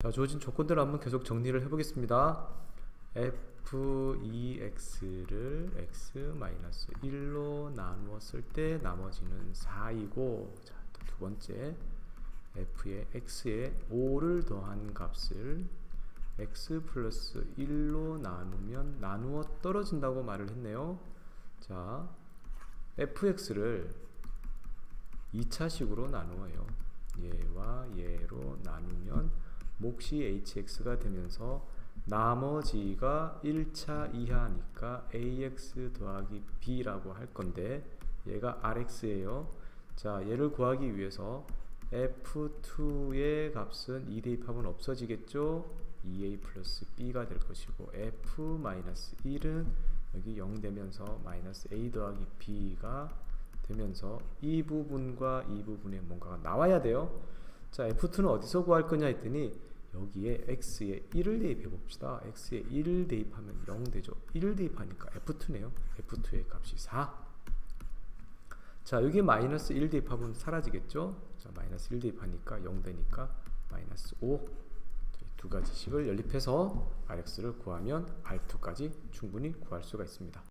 자, 주어진 조건들을 한번 계속 정리를 해보겠습니다. f2x를 x-1로 나누었을 때 나머지는 4이고 자, 또두 번째 f의 x에 5를 더한 값을 x 플러스 1로 나누면 나누어 떨어진다고 말을 했네요. 자, fx를 2차식으로 나누어요. 얘와 얘로 나누면 몫이 hx가 되면서 나머지가 1차 이하니까 ax 더하기 b라고 할 건데 얘가 rx예요. 자, 얘를 구하기 위해서 f2의 값은 2 대입하면 없어지겠죠? 2a 플러스 b가 될 것이고 f-1은 여기 0 되면서 마이너스 a 더하기 b가 되면서 이 부분과 이 부분에 뭔가가 나와야 돼요. 자, f2는 어디서 구할 거냐 했더니 여기에 x에 1을 대입해 봅시다. x에 1을 대입하면 0 되죠. 1을 대입하니까 f2네요. f2의 값이 4. 자, 여기 마이너스 1 대입하면 사라지겠죠? 자, 마이너스 1 대입하니까 0 되니까 마이너스 5. 두 가지식을 연립해서 rx를 구하면 r2까지 충분히 구할 수가 있습니다.